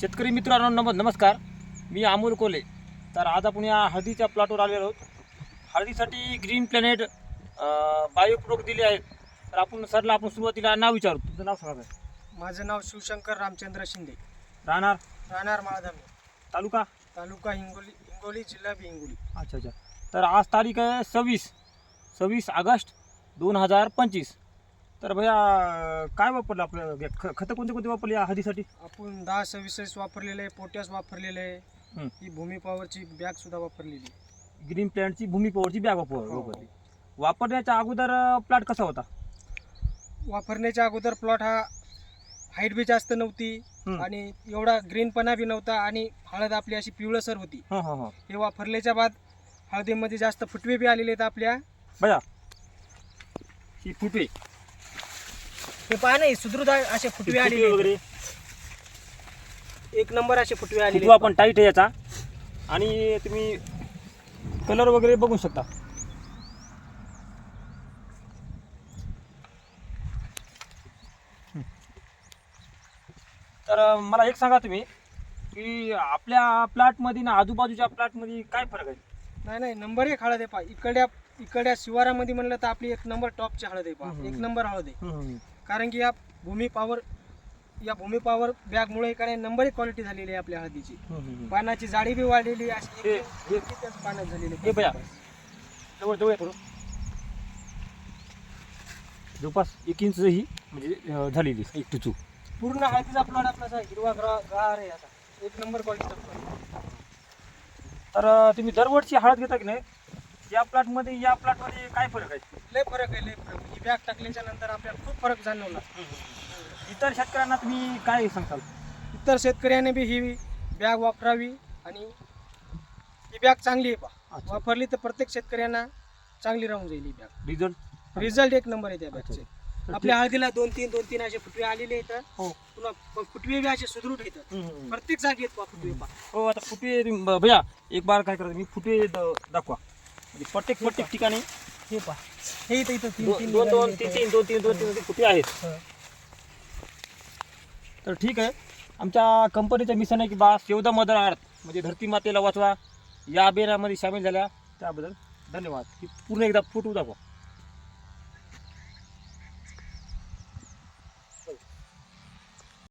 शेतकरी मित्रांनो नम नमस्कार. मी अमोल कोले. तर आज आपण या हळदीच्या प्लॉटवर आलेलो आहोत. हळदीसाठी ग्रीन प्लॅनेट बायो प्रोडक्ट दिले आहेत. तर आपण सरला आपण सुरुवातीला नाव विचारू. तुमचं नाव सांगा? माझं नाव शिवशंकर रामचंद्र शिंदे. राहणार? राहणार माळधामी. तालुका? तालुका हिंगोली हिंगोली जिल्हा हिंगोली. अच्छा अच्छा. तर आज तारीख आहे सव्वीस. सव्वीस ऑगस्ट दोन हजार पंचवीस. तर भैया काय वापरलं आपलं हे ख खतं कोणते कोणते वापरले या हळदीसाठी आपण दहा सव्वीसेस वापरलेले आहे पोटॅश वापरलेले आहे हं. ही भूमी पॉवरची बॅग सुद्धा वापरलेली. ग्रीन प्लॅनची भूमी पॉवरची बॅग वापर हो. वापरली वापरण्याच्या अगोदर प्लॉट कसा होता वापरण्याच्या अगोदर प्लॉट हा हाईट बी जास्त नव्हती हं. आणि एवढा ग्रीनपणा बी नव्हता आणि हळद आपली अशी पिवळसर होती हां हां हां हे वापरल्याच्या बाद हळदीमध्ये जास्त फुटवे बी आलेले आहेत आपल्या भैया ही फुटवे हे पहा नाही सुदृढ असे फुटवे आलेले आहेत. वगैरे. एक नंबर असे फुटवे आलेले फुटवा आहेत. पण टाईट आहे याचा. आणि तुम्ही कलर वगैरे बघू शकता. तर अं, मला एक सांगा तुम्ही की आपल्या प्लॉटमध्ये ना आजूबाजूच्या प्लॉटमध्ये काय फरक आहे? नाही नाही नंबर एक हळद आहे पहा. इकडल्या इकडल्या शिवारामध्ये म्हणलं तर आपली एक नंबर टॉपची हळद आहे पहा. हम्म. एक नंबर हळद आहे. कारण की या भूमी पॉवर या भूमी पॉवर बॅगमुळे काय नंबर एक क्वालिटी झालेली आहे आपल्या हळदीची. पानाची जाडी बी वाढलेली अशी. एकच पानात झालेली हे बघा. जवळ जवळ. जवळपास एक इंच ही म्हणजे अं, झालेली एक टिचू. पूर्ण हळदीचा प्लॉट आपला असा हिरवा ग्रा- गार आहे असा. एक नंबर क्वालिटीचा प्लॉट तर अं, तुम्ही दरवर्षी हळद घेता की नाही? या प्लॉटमध्ये या प्लॉटमध्ये काय फरक आहे? लय फरक आहे लय फरक. ही बॅग टाकल्याच्या नंतर आपल्याला खूप फरक जाणवला. इतर शेतकऱ्यांना तुम्ही काय सांगताल? इतर शेतकऱ्याने बी ही बॅग वापरावी आणि ही बॅग चांगली आहे अच्छा. वापरली तर प्रत्येक शेतकऱ्यांना चांगली राहून जाईल ही बॅग. रिझल्ट रिझल्ट एक नंबर आहे त्या बॅगचे. आपल्या हळदीला दोन तीन दोन तीन असे फुटवे आलेले आहेत. हो. पुन्हा फुटवे बी असे सुदृढ येतात. प्रत्येक जागी आहेत पहा फुटवे पहा हो आता फुटे ब- भैया एक बार काय करायचं मी फुटे द- दाखवा. प्रत्येक प्रत्येक ठिकाणी? हे पहा. हे इथं इथं तीन दोन दोन तीन. तीन दोन तीन दोन तीन फुटे आहेत. तर ठीक आहे. आमच्या कंपनीचं मिशन आहे की बा सेव द मदर अर्थ म्हणजे धरती मातेला वाचवा. या अभियानामध्ये सामील झाल्या. त्याबद्दल धन्यवाद. पूर्ण एकदा फोटो दाखवा